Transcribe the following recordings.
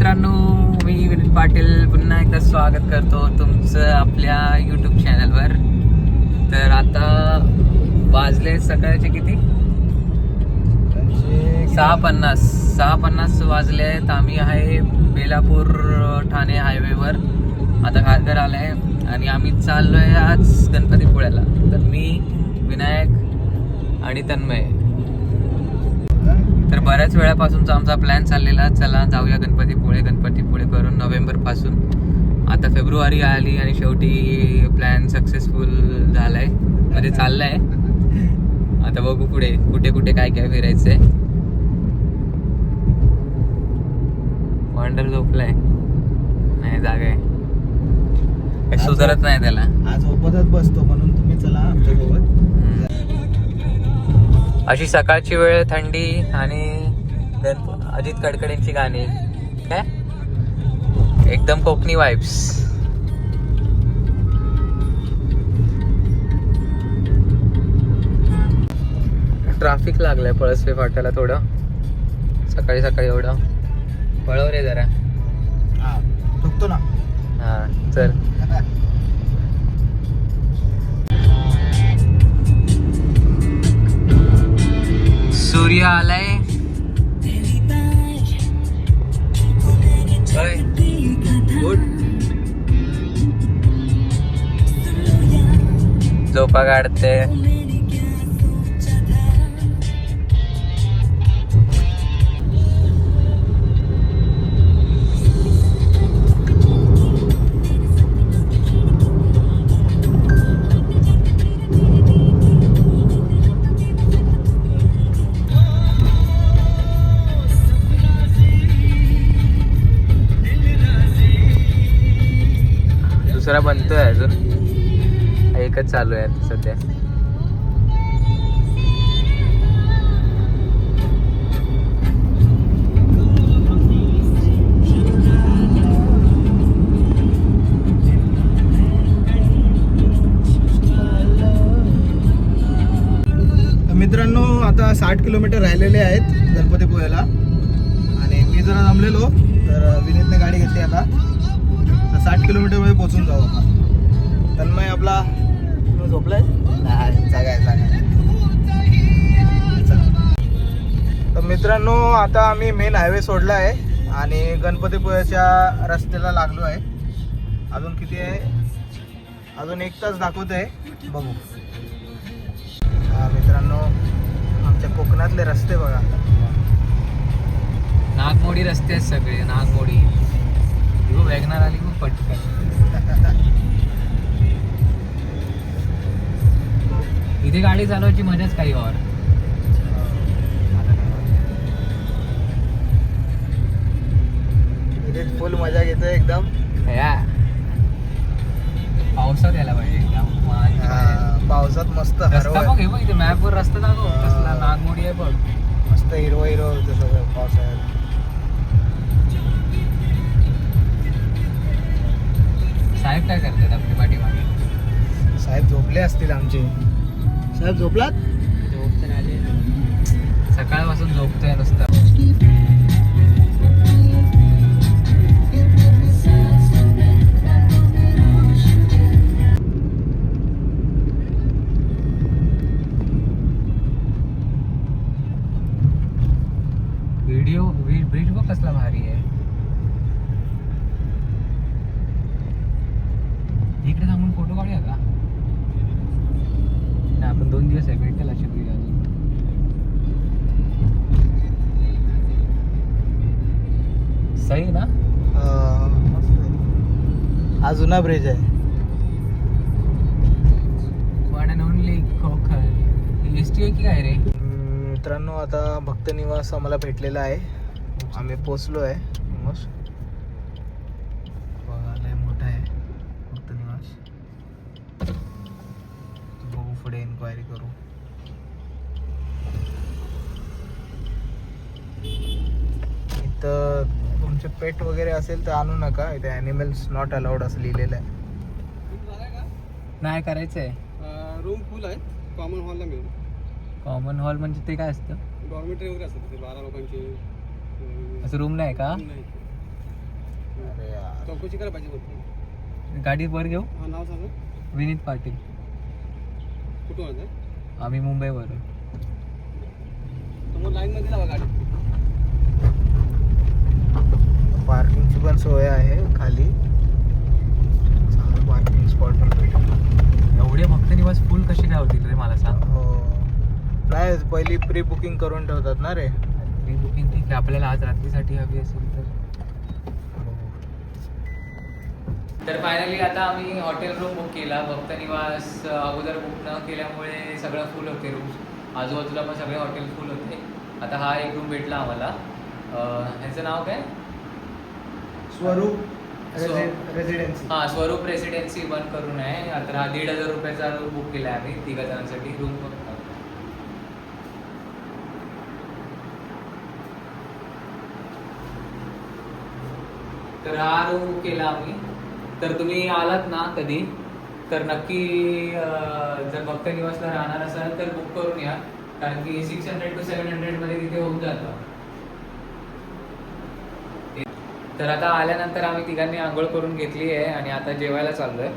मित्रांनो मी विनीत पाटील पुन्हा एकदा स्वागत करतो तुमचं आपल्या यूट्यूब चॅनलवर तर आता वाजले सकाळचे किती? सहा पन्नास सहा पन्नास वाजले आहेत आम्ही आहे बेलापूर ठाणे हायवेवर. आता खारघर आहे आणि आम्ही चाललो आहे आज गणपतीपुळ्याला. तर मी विनायक आणि तन्मय. तर बऱ्याच वेळापासूनचा आमचा प्लॅन चाललेला चला जाऊया गणपतीपुळे. गणपतीपुळे करून नोव्हेंबरपासून आता फेब्रुवारी आली आणि शेवटी प्लॅन सक्सेसफुल झालाय. म्हणजे चाललाय. आता बघू पुढे कुठे कुठे काय काय फिरायचंय. वंडर झोपलाय. नाही जागा आहे. सुधारत नाही त्याला. आज झोपतच बसतो म्हणून तुम्ही चला आमच्यासोबत. अशी सकाळची वेळ थंडी आणि अजित कडकडेंची गाणी. काय? एकदम कोकणी वाईब्स ट्राफिक लागलंय पळसवे फाट्याला थोडं. सकाळी सकाळी एवढं. पळव रे जरा. हा ना. हा चल. सूर्य आलाय झोपा काढते. चालू आहे आता सध्या. तर मित्रांनो आता साठ किलोमीटर राहिलेले आहेत गणपतीपुळ्याला आणि मी जरा जमलेलो तर विनीतने गाडी घेतली आता. तर साठ किलोमीटरमध्ये पोहोचून जाऊ आपण. तन्मय आपला झोपलाय. तर मित्रांनो आता आम्ही मेन हायवे सोडला आहे आणि गणपतीपुळ्याच्या रस्त्याला लागलो आहे. अजून किती आहे? अजून एक तास दाखवत आहे. बघू. मित्रांनो आमच्या कोकणातले रस्ते बघा. नागमोडी रस्ते आहेत सगळे नागमोडी. वॅगनार आली पटकन. इथे गाडी चालवायची मजाच काही और. इथे फुल मजा घेतोय एकदम. या. पावसात यायला पाहिजे एकदम. हा, पावसात मस्त रस्ता हे बघ इथे मॅपवर रस्ता दाखव. हा. कसला नागमोडी आहे बघ. मस्त हिरवं हिरवं होतं सगळं पावसाळ्यात. साहेब काय करतात आपली पाठीमागे? साहेब झोपले असतील आमचे. साहेब झोपलात? झोप तर आली सकाळपासून झोपतोय नुसतं. व्हिडिओ ब्रिज बघ कसला जुना ब्रिज आहे. की काय रे? मित्रांनो आता भक्त निवास आम्हाला भेटलेला आहे. आम्ही पोचलो आहे मस्त बघा, लय मोठा आहे भक्त निवास बघू पुढे इन्क्वायरी करू इथं तुमचे पेट वगैरे असेल तर आणू नका. इथे ॲनिमल्स नॉट अलाउड असं लिहिलेलं आहे. नाही करायचंय. रूम फुल आहेत. कॉमन हॉलला मिळून कॉमन हॉल म्हणजे ते काय असतं? डॉर्मेटरी वगैरे असतात बारा लोकांची. असं रूम नाही का. चौकशी करा पाहिजे होती गाडी वर घेऊ? हा नाव सांगा. विनीत पाटील. कुठून आम्ही मुंबईवरून. समोर लाईन मध्ये लावा गाडी. पार्किंगची पण सोय आहे खाली. चांगलं पार्किंग स्पॉट पण भेटेल. एवढे भक्त निवास फुल कसे काय होतील रे मला सांग. हो. नाही पहिली प्री बुकिंग करून ठेवतात ना रे. प्री बुकिंग ठीक आहे आपल्याला आज रात्रीसाठी हवी असेल तर. तर फायनली आता आम्ही हॉटेल रूम बुक केला. भक्त निवास अगोदर बुक न केल्यामुळे सगळं फुल होते रूम आजूबाजूला पण सगळे हॉटेल फुल होते. आता हा एक रूम भेटला आम्हाला. अ, ह्याचं नाव काय? स्वरूप स्व- रेसिडेन्सी हां स्वरूप रेसिडेन्सी बंद करून आहे हा दीड हजार रुपयाचा रूम बुक केला आहे आम्ही तिघा जणांसाठी रूम तर हा रूम बुक केला आम्ही. तर तुम्ही आलात ना कधी? तर नक्की जर भक्त निवासला राहणार असाल तर बुक करून या. कारण की सिक्स हंड्रेड टू सेवन हंड्रेडमध्ये तिथे होऊन जातं. तर आता आल्यानंतर आम्ही तिघांनी आंघोळ करून घेतली आहे आणि आता जेवायला चाललोय.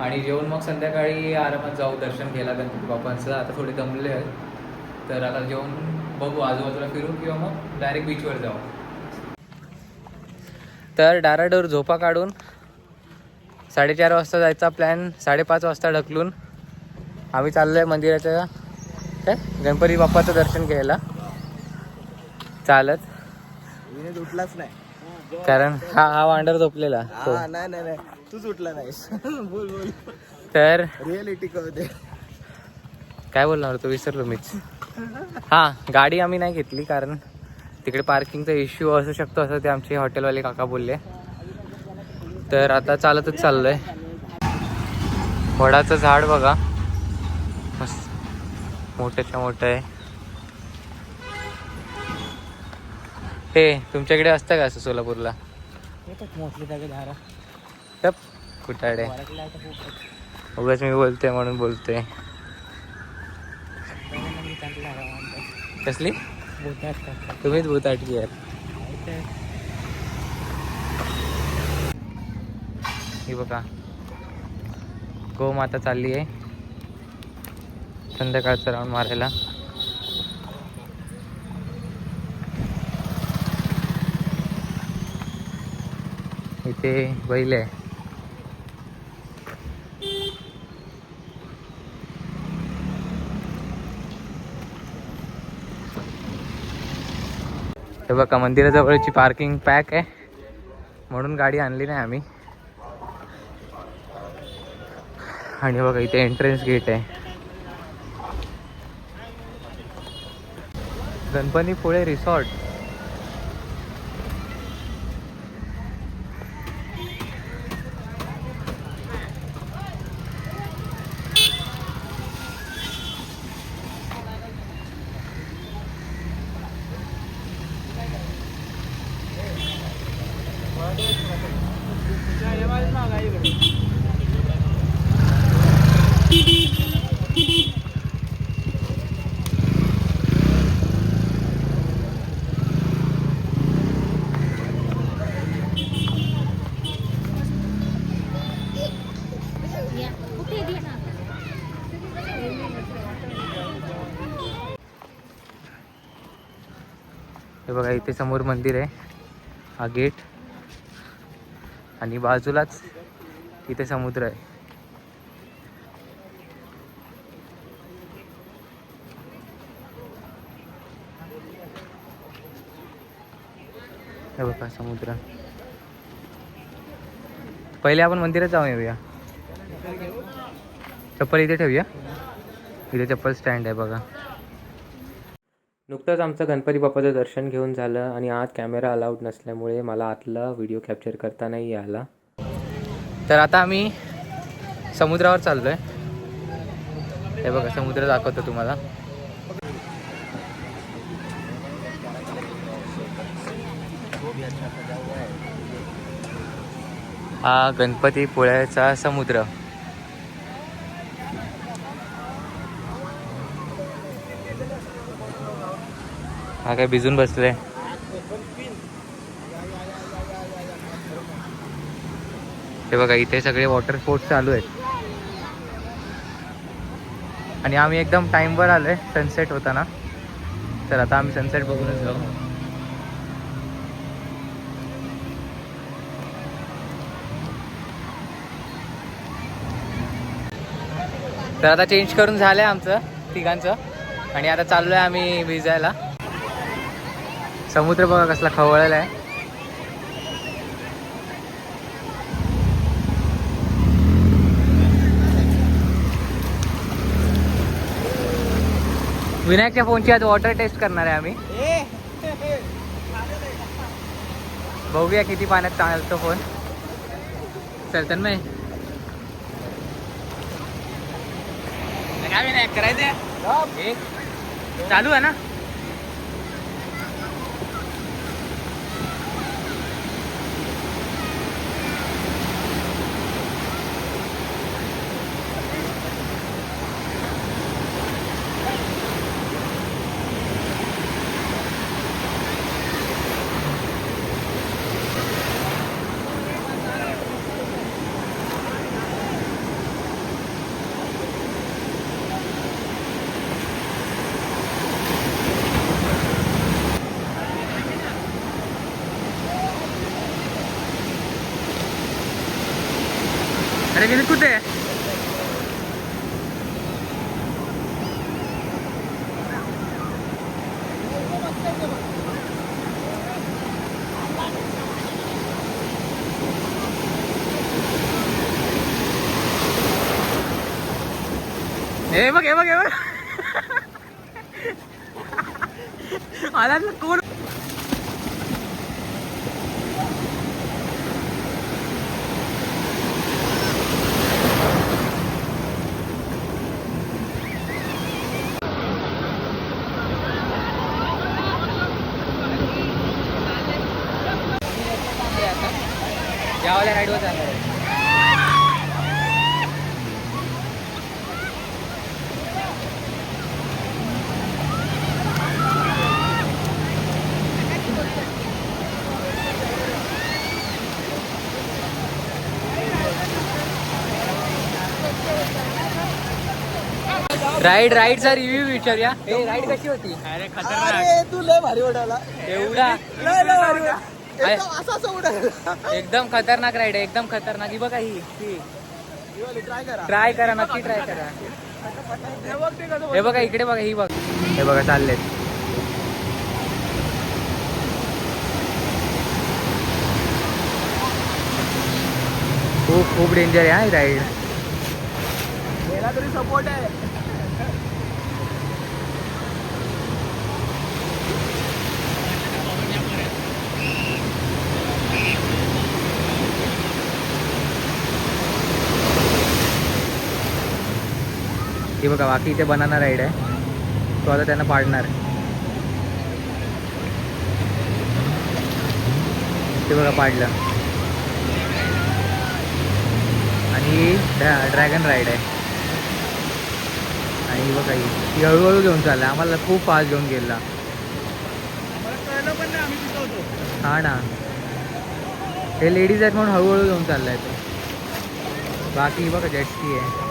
आणि जेवण मग संध्याकाळी आरामात जाऊ दर्शन घ्यायला गणपती बाप्पांचं. आता थोडे दमले आहेत. तर आता जेवण बघू आजूबाजूला फिरू किंवा मग डायरेक्ट बीचवर जाऊ. तर डाराडोर झोपा काढून साडेचार वाजता जायचा प्लॅन साडेपाच वाजता ढकलून आम्ही चाललोय मंदिराच्या काय? गणपती बाप्पाचं दर्शन घ्यायला. चालत. उठलाच नाही. कारण हा हा वांडर झोपलेला. तो. हा नाही नाही नाही. तूच उठला नाहीस बोल बोल. तर रिअलिटी कळते काय बोलणार होतो? विसरलो मीच. हा गाडी आम्ही नाही घेतली कारण तिकडे पार्किंगचा इश्यू असू शकतो असं ते आमचे हॉटेलवाले काका बोलले. तर आता चालतच चाललोय. वडाचं झाड बघा. मस्त. मोठ्याच्या मोठं आहे. हे तुमच्याकडे असतं का असं सोलापूरला? मोठली जागे धारा. टप कुठाडे. उगाच मी बोलते म्हणून बोलते कसली? तुम्हीच भूताटकी यार ही बघा. गोमाता चालली आहे संध्याकाळचा राऊंड मारायला. इथे बैल आहे. हे बघा मंदिराजवळची पार्किंग पॅक आहे. म्हणून गाडी आणली नाही आम्ही. आणि बघा इथे एंट्रन्स गेट आहे. गणपती पुळे रिसॉर्ट हे बघा इथे समोर मंदिर आहे. हा गेट. आणि बाजूलाच इथे समुद्र आहे. हे बघा समुद्र. पहिले आपण मंदिरात जाऊन येऊया. चप्पल इथे ठेवूया. इथे चप्पल स्टँड आहे बघा. नुकतंच आमचं गणपती बाप्पाचं दर्शन घेऊन झालं आणि आत कॅमेरा अलाउड नसल्यामुळे मला आतला व्हिडिओ कॅप्चर करता नाही आला. तर आता आम्ही समुद्रावर चाललोय. हे बघा समुद्र दाखवतो तुम्हाला. हा गणपती पुळ्याचा समुद्र. हा काय भिजून बसले. हे बघा इथे सगळे वॉटर स्पोर्ट्स चालू आहेत. आणि आम्ही एकदम टाईमवर आलोय सनसेट होताना. तर आता आम्ही सनसेट बघूनच जाऊ. तर आता चेंज करून झालंय आमचं तिघांचं. आणि आता चाललोय आम्ही भिजायला. समुद्र बघा कसला खवळलेला आहे. विनायकच्या फोनची आज वॉटर टेस्ट करणार आहे आम्ही. बघूया किती पाण्यात चालतो फोन. चल तन्मय. काय विनायक करायचं चालू आहे ना? अरे विनीत कुठे आहे? हे बघ हे बघ हे बघ आला ना कोण यावाल्या राईडवर जाणार आहे. राईड राईडचा रिव्ह्यू विचारूया. हे राईड कशी होती? अरे अरे तू लय भारी एवढा? एकदम खतरनाक राईड आहे एकदम खतरनाक. ही बघा ही ट्राय करा. नक्की ट्राय करा. हे बघ इकडे बघा ही बघ. हे बघा चाललेत. खूप खूप डेंजर आहे हा राईड तरी सपोर्ट आहे. हे बघा बाकी इथे बनाना राईड आहे. तो आता त्यांना पाडणार. ते बघा पाडलं. आणि ड्रॅगन राईड आहे. आणि बघा ही. हळूहळू घेऊन चालला. आम्हाला खूप फास्ट घेऊन गेला. हा ना. हे लेडीज आहेत म्हणून हळूहळू घेऊन चाललाय तो. बाकी बघा जेटस्की आहे.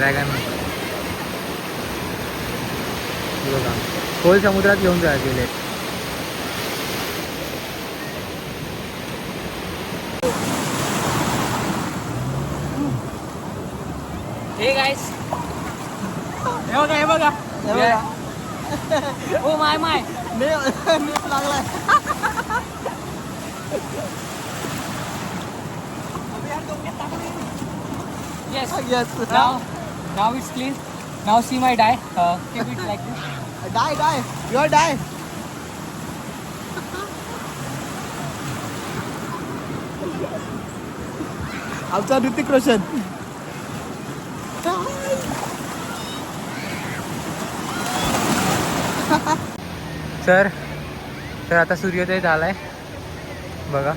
ड्रॅगन हे बघा खोल समुद्रात घेऊन जा गेले हे गाईस हे बघा हे बघा हे बघा ओ माय माय ने- नेप लागलाय yes Yes. Now, now it's clean. Now see my die. Uh, keep it like this. Die die your die आमचा ऋतिक रोशन. सर तर आता सूर्योदय झालाय. बघा.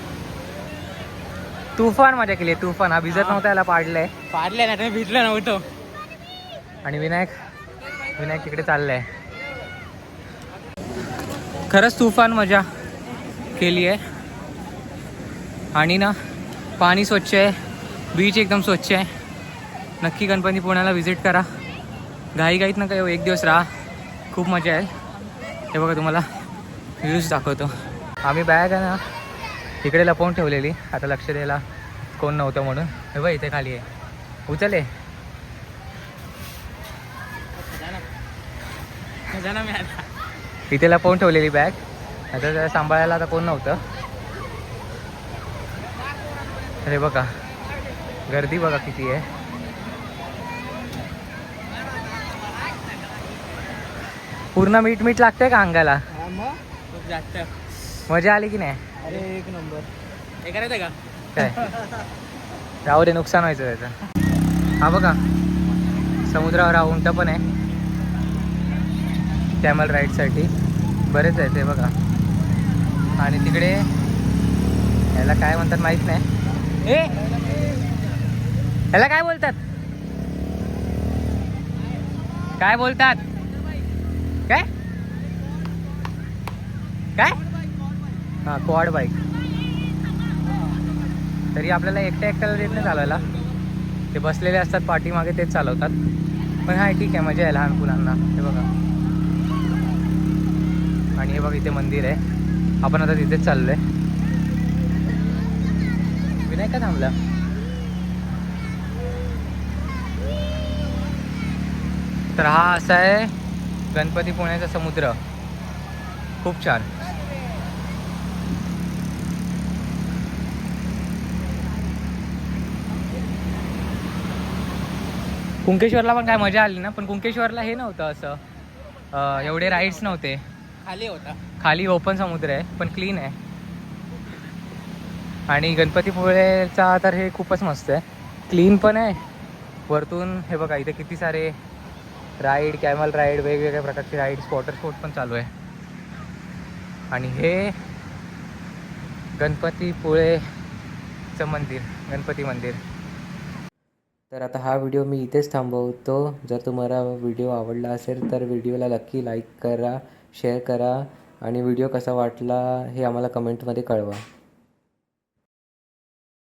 तुफान मजा केली तुफान. हा भिजत नव्हता याला पाडलंय. पाडले ना तुम्ही भिजलं नव्हतं. आणि विनायक विनायक तिकडे चाललाय. खरंच तुफान मजा केली आहे आणि ना पाणी स्वच्छ आहे बीच एकदम स्वच्छ आहे. नक्की गणपती पुण्याला व्हिजिट करा. घाई घाईत नका येऊ एक दिवस राहा. खूप मजा आहे. हे बघा तुम्हाला व्ह्यूज दाखवतो. आम्ही बॅग आहे ना इकडे लपवून ठेवलेली. आता लक्ष द्यायला कोण नव्हतं म्हणून. हे बघ इथे खाली आहे. उचले खजाना मिळाला इथे लपवून ठेवलेली बॅग आता त्याला सांभाळायला आता कोण नव्हतं. अरे बघा गर्दी बघा किती आहे. पूर्ण मीठ मीठ लागतंय का अंगाला? खूप जास्त. मजा आली की नाही? अरे एक नंबर. हे करायचं का? काय? राहू दे नुकसान व्हायचं त्याचं. हा बघा समुद्रावर हा उंट पण आहे. कॅमल राईडसाठी बरेच आहे ते बघा. आणि तिकडे याला काय म्हणतात माहीत नाही. ए! याला काय बोलतात? काय बोलतात? काय? काय? हा क्वाड बाईक तरी आपल्याला एकट्या एकट्याला देत नाही चालवायला. ते बसलेले असतात पाठीमागे तेच चालवतात. पण हा ठीक आहे मजा आहे लहान मुलांना. हे बघा. आणि हे बघ इथे मंदिर आहे. आपण आता तिथेच चाललोय. विनायक का थांबला तर हा असा आहे गणपती पुण्याचा समुद्र. खूप छान. कुंकेश्वरला पण काय मजा आली ना? पण कुंकेश्वरला हे नव्हतं असं. एवढे राईड्स नव्हते. खाली होता. खाली ओपन समुद्र आहे पण क्लीन आहे. आणि गणपतीपुळेचा तर हे खूपच मस्त आहे. क्लीन पण आहे. वरतून हे बघा इथे किती सारे राईड कॅमल राईड वेगवेगळ्या प्रकारचे राईड्स वॉटर स्पोर्ट पण चालू आहे. आणि हे गणपतीपुळेचं मंदिर गणपती मंदिर. तर आता हा व्हिडिओ मी इथेच थांबवतो. जर तुम्हाला व्हिडिओ आवडला असेल तर व्हिडिओला नक्की लाईक करा. शेअर करा आणि व्हिडिओ कसा वाटला हे आम्हाला कमेंटमध्ये कळवा.